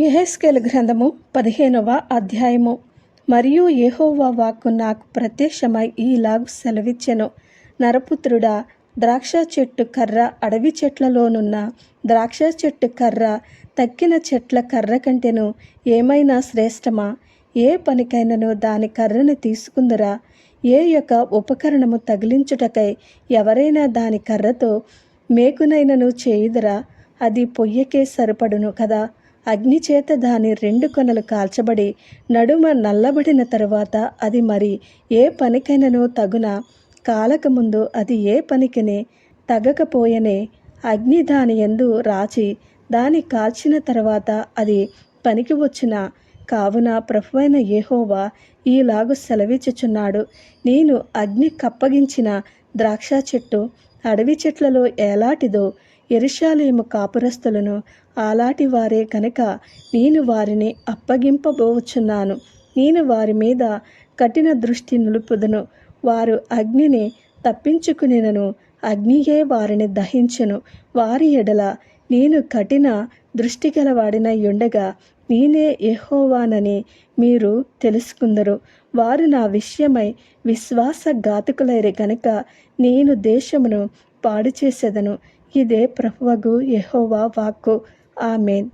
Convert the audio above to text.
యెహెజ్కేలు గ్రంథము పదిహేనవ అధ్యాయము. మరియు యెహోవా వాక్కు నాకు ప్రత్యక్షమై ఈలాగు సెలవిచ్చెను. నరపుత్రుడా ద్రాక్ష చెట్టు కర్ర అడవి చెట్లలోనున్న ద్రాక్ష చెట్టు కర్ర తక్కిన చెట్ల కర్ర కంటెను ఏమైనా శ్రేష్టమా? ఏ పనికైనను దాని కర్రను తీసుకుందురా? ఏ యొక్క ఉపకరణము తగిలించుటకై ఎవరైనా దాని కర్రతో మేకునైనను చేయుదురా? అది పొయ్యకే సరిపడును కదా. అగ్ని చేత దాని రెండు కొనలు కాల్చబడి నడుమ నల్లబడిన తరువాత అది మరి ఏ పనికైనను తగున కాలకముందు అది ఏ పనికిని తగకపోయనే అగ్ని దాని ఎందు రాచి దాని కాల్చిన తర్వాత అది పనికి వచ్చిన కావున ప్రభువైన యెహోవా ఈలాగు సెలవిచ్చుచున్నాడు. నేను అగ్ని కప్పగించిన ద్రాక్ష చెట్టు అడవి చెట్లలో ఎలాంటిదో ఎరుషాలేము కాపురస్తులను ఆలాటి వారే కనుక నేను వారిని అప్పగింపబోచున్నాను. నేను వారి మీద కఠిన దృష్టి నిలుపుదును. వారు అగ్నిని తప్పించుకునేనను అగ్నియే వారిని దహించను. వారి ఎడల నేను కఠిన దృష్టి గలవాడినై ఉండగా నేనే ఎహోవానని మీరు తెలుసుకుందరు. వారు నా విషయమై విశ్వాసఘాతకులైరి కనుక నేను దేశమును పాడు చేసేదను ఇదే ప్రభువగు యెహోవా వాక్కు. ఆమెన్.